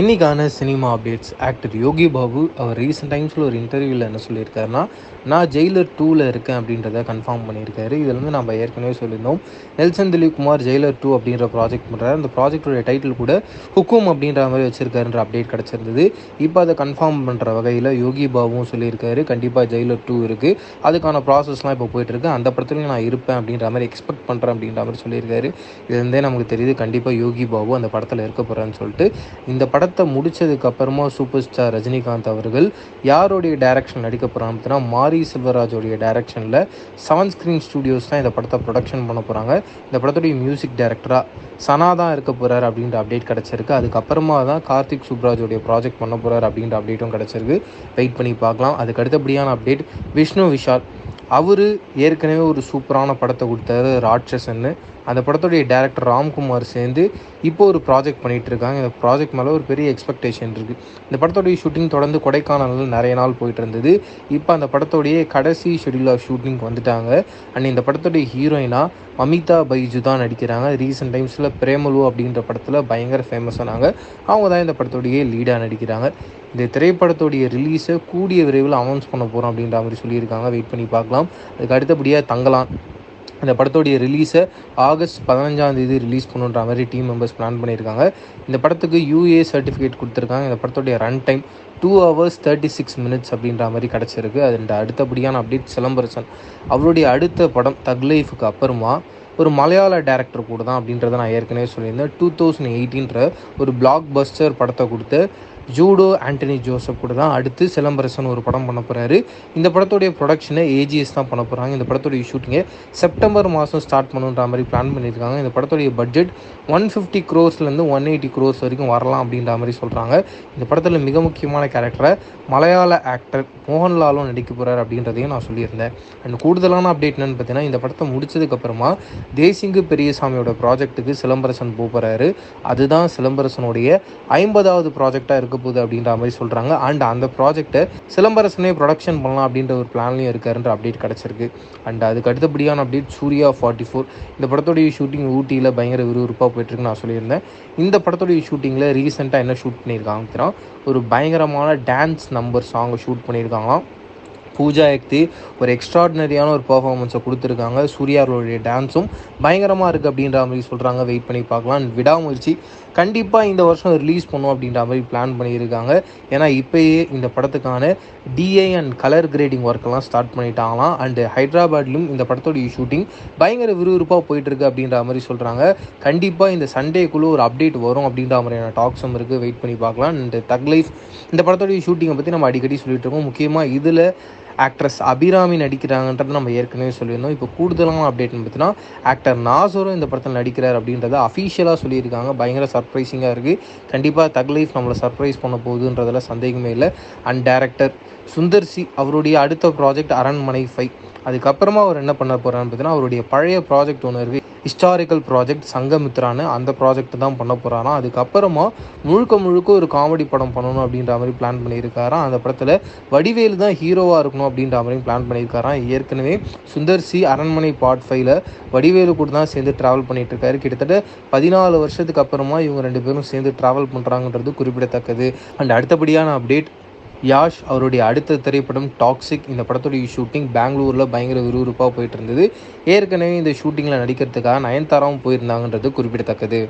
இன்றைக்கான cinema updates. Actor Yogi Babu அவர் recent டைம்ஸில் ஒரு இன்டர்வியூவில் என்ன சொல்லியிருக்காருன்னா நான் ஜெயிலர் டூவில் இருக்கேன் அப்படின்றத கன்ஃபார்ம் பண்ணியிருக்காரு. இதில் வந்து நம்ம ஏற்கனவே சொல்லியிருந்தோம் Nelson Dilip Kumar Jailer two அப்படின்ற ப்ராஜெக்ட் பண்ணுறாரு அந்த ப்ராஜெக்டோட டைட்டில் கூட ஹுக்கும் அப்படின்ற மாதிரி வச்சுருக்காருன்ற அப்டேட் கிடச்சிருந்தது. இப்போ அதை கன்ஃபார்ம் பண்ணுற வகையில் யோகி பாபுவும் சொல்லியிருக்காரு கண்டிப்பாக ஜெயிலர் டூ இருக்குது அதுக்கான ப்ராசஸ்லாம் இப்போ போயிட்டுருக்கு. அந்த படத்துலையும் நான் இருப்பேன் அப்படின்ற மாதிரி எக்ஸ்பெக்ட் பண்ணுறேன் அப்படின்ற மாதிரி சொல்லியிருக்காரு. இதுலேருந்தே நமக்கு தெரியுது கண்டிப்பாக யோகி பாபு அந்த படத்தில் இருக்க போகிறான்னு சொல்லிட்டு. இந்த படம் படத்தை முடித்ததுக்கு அப்புறமா சூப்பர் ஸ்டார் ரஜினிகாந்த் அவர்கள் யாருடைய டைரக்ஷன் நடிக்க போகிறாங்க பார்த்தீங்கன்னா மாரி செல்வராஜோடைய டைரக்ஷனில் செவன் ஸ்க்ரீன் ஸ்டுடியோஸ் தான் இந்த படத்தை ப்ரொடக்ஷன் பண்ண போகிறாங்க இந்த படத்துடைய மியூசிக் டைரக்டராக சனா தான் இருக்க போகிறார் அப்படின்ற அப்டேட் கிடச்சிருக்கு. அதுக்கப்புறமா தான் கார்த்திக் சுப்ராஜோடைய ப்ராஜெக்ட் பண்ண போகிறார் அப்படின்ற அப்டேட்டும் கிடச்சிருக்கு. வெயிட் பண்ணி பார்க்கலாம். அதுக்கு அடுத்தபடியான அப்டேட் விஷ்ணு விஷால். அவர் ஏற்கனவே ஒரு சூப்பரான படத்தை கொடுத்தாரு ராட்சசன்னு. அந்த படத்துடைய டேரக்டர் ராம்குமார் சேர்ந்து இப்போ ஒரு ப்ராஜெக்ட் பண்ணிகிட்டு இருக்காங்க இந்த ப்ராஜெக்ட் மேலே ஒரு பெரிய எக்ஸ்பெக்டேஷன் இருக்குது இந்த படத்துடைய ஷூட்டிங் தொடர்ந்து கொடைக்கானலில் நிறைய நாள் போயிட்டு இருந்தது. இப்போ அந்த படத்துடைய கடைசி ஷெடியூல் ஆஃப் ஷூட்டிங் வந்துட்டாங்க. அண்ட் இந்த படத்துடைய ஹீரோயினாக மமிதா பைஜு தான் நடிக்கிறாங்க. ரீசெண்ட் டைம்ஸில் பிரேமலு அப்படின்ற படத்தில் பயங்கர ஃபேமஸ் ஆனாங்க. அவங்க தான் இந்த படத்துடைய லீடாக நடிக்கிறாங்க. இந்த திரைப்படத்துடைய ரிலீஸை கூடிய விரைவில் அனௌன்ஸ் பண்ண போகிறோம் அப்படின்ற மாதிரி சொல்லியிருக்காங்க. வெயிட் பண்ணி பார்க்கலாம். அதுக்கு அடுத்தபடியாக தங்கலாம் இந்த படத்தோடைய ரிலீஸை ஆகஸ்ட் பதினஞ்சாம் தேதி ரிலீஸ் பண்ணுன்ற மாதிரி டீம் மெம்பர்ஸ் பிளான் பண்ணியிருக்காங்க. இந்த படத்துக்கு யூஏ சர்டிஃபிகேட் கொடுத்துருக்காங்க. இந்த படத்துடைய run time two hours thirty six minutes அப்படின்ற மாதிரி கிடச்சிருக்கு. அது அடுத்தபடியான அப்டேட் சிலம்பரசன். அவருடைய அடுத்த படம் தக் லைஃபுக்கு அப்புறமா ஒரு மலையாள டேரக்டர் கூட தான் அப்படின்றத நான் ஏற்கனவே சொல்லியிருந்தேன். டூ தௌசண்ட் எயிட்டீன்ற ஒரு பிளாக் பஸ்டர் படத்தை கொடுத்து ஜூடோ ஆண்டனி ஜோசப் கூட தான் அடுத்து சிலம்பரசன் ஒரு படம் பண்ண போகிறாரு இந்த படத்துடைய ப்ரொடக்ஷனை ஏஜிஎஸ் தான் பண்ண போகிறாங்க இந்த படத்துடைய ஷூட்டிங்கை செப்டம்பர் மாதம் ஸ்டார்ட் பண்ணுன்ற மாதிரி பிளான் பண்ணியிருக்காங்க. இந்த படத்துடைய பட்ஜெட் ஒன் ஃபிஃப்டி க்ரோஸ்லேருந்து ஒன் எயிட்டி க்ரோஸ் வரைக்கும் வரலாம் அப்படின்ற மாதிரி சொல்கிறாங்க இந்த படத்தில் மிக முக்கியமான கேரக்டரை மலையாள ஆக்டர் மோகன்லாலும் நடிக்க போகிறார் அப்படின்றதையும் நான் சொல்லியிருந்தேன். அண்ட் கூடுதலான அப்டேட் என்னென்னு பார்த்தீங்கன்னா இந்த படத்தை முடிச்சதுக்கப்புறமா தேசிங்கு பெரியசாமியோட ப்ராஜெக்ட்டுக்கு சிலம்பரசன் போகிறாரு அதுதான் சிலம்பரசனுடைய ஐம்பதாவது ப்ராஜெக்டாக இருக்க போகுது அப்படின்ற மாதிரி சொல்கிறாங்க அண்ட் அந்த ப்ராஜெக்ட்டை சிலம்பரசனே ப்ரொடக்ஷன் பண்ணலாம் அப்படின்ற ஒரு பிளான்லையும் இருக்காருன்ற அப்டேட் கிடச்சிருக்கு. அண்ட் அதுக்கு அடுத்தபடியான அப்டேட் சூர்யா ஃபார்ட்டி ஃபோர் இந்த படத்துடைய ஷூட்டிங் ஊட்டியில் பயங்கர விறுவிறுப்பாக போயிட்டுருக்கு நான் சொல்லியிருந்தேன். இந்த படத்துடைய ஷூட்டிங்கில் ரீசெண்டாக என்ன ஷூட் பண்ணியிருக்காங்க ஒரு பயங்கரமான டான்ஸ் நம்பர் சாங்கை ஷூட் கொடுத்துருக்காங்களாம். பூஜா எக்தி ஒரு எக்ஸ்ட்ராடினரியான ஒரு பர்ஃபார்மன்ஸை கொடுத்துருக்காங்க. சூர்யாவோடைய டான்ஸும் பயங்கரமாக இருக்குது அப்படின்ற மாதிரி சொல்கிறாங்க வெயிட் பண்ணி பார்க்கலாம். விடாமுயற்சி. கண்டிப்பாக இந்த வருஷம் ரிலீஸ் பண்ணும் அப்படின்ற மாதிரி பிளான் பண்ணியிருக்காங்க. ஏன்னா இப்போயே இந்த படத்துக்கான டிஏ அண்ட் கலர் கிரேடிங் ஒர்க்கெல்லாம் ஸ்டார்ட் பண்ணிட்டாங்களாம். அண்டு ஹைதராபாத்லையும் இந்த படத்தோடைய ஷூட்டிங் பயங்கர விறுவிறுப்பாக போயிட்டுருக்கு அப்படின்ற மாதிரி சொல்கிறாங்க கண்டிப்பாக இந்த சண்டேக்குள்ளே ஒரு அப்டேட் வரும் அப்படின்ற மாதிரியான டாக்ஸும் இருக்குது வெயிட் பண்ணி பார்க்கலாம். அண்ட் தக் லைஃப் இந்த படத்தோடைய ஷூட்டிங்கை பற்றி நம்ம அடிக்கடி சொல்லிட்டு இருக்கோம். முக்கியமாக இதில் ஆக்ட்ரஸ் அபிராமி நடிக்கிறாங்கன்றது நம்ம ஏற்கனவே சொல்லியிருந்தோம். இப்போ கூடுதலான அப்டேட்னு பார்த்தீங்கன்னா ஆக்டர் நாசரும் இந்த படத்தில் நடிக்கிறார் அப்படின்றத அஃபீஷியலாக சொல்லியிருக்காங்க. பயங்கர சர்ப்ரைசிங்காக இருக்குது கண்டிப்பாக தக்லீஃப் நம்மளை சர்ப்ரைஸ் பண்ண போகுதுன்றதுல சந்தேகமே இல்லை. அண்ட் டேரக்டர் சுந்தர் சி அவருடைய அடுத்த ப்ராஜெக்ட் அரண்மனை ஃபைவ் அதுக்கப்புறமா அவர் என்ன பண்ண போகிறான்னு பார்த்தீங்கன்னா அவருடைய பழைய ப்ராஜெக்ட் ஒன்று இருக்குது ஹிஸ்டாரிக்கல் ப்ராஜெக்ட் சங்கமித்ரான்னு அந்த ப்ராஜெக்ட் தான் பண்ண போகிறாராம் அதுக்கப்புறமா முழுக்க முழுக்க ஒரு காமெடி படம் பண்ணணும் அப்படின்ற மாதிரி பிளான் பண்ணியிருக்காராம் அந்த படத்தில் வடிவேலு தான் ஹீரோவாக இருக்கணும் அப்படின்ற மாதிரி பிளான் பண்ணியிருக்காராம் ஏற்கனவே சுந்தர் சி அரண்மனை பார்ட் ஃபைவ்ல வடிவேலு கூட தான் சேர்ந்து ட்ராவல் பண்ணிட்டு இருக்காரு கிட்டத்தட்ட பதினாலு வருஷத்துக்கு அப்புறமா இவங்க ரெண்டு பேரும் சேர்ந்து ட்ராவல் பண்ணுறாங்கன்றது குறிப்பிடத்தக்கது. அண்ட் அடுத்தபடியான அப்டேட் யாஷ் அவருடைய அடுத்த திரைப்படம் டாக்ஸிக் இந்த படத்துடைய ஷூட்டிங் பெங்களூரில் பயங்கர விறுவிறுப்பாக போயிட்டு இருந்தது. ஏற்கனவே இந்த ஷூட்டிங்கில் நடிக்கிறதுக்காக நயன்தாராவும் போயிருந்தாங்கன்றது குறிப்பிடத்தக்கது.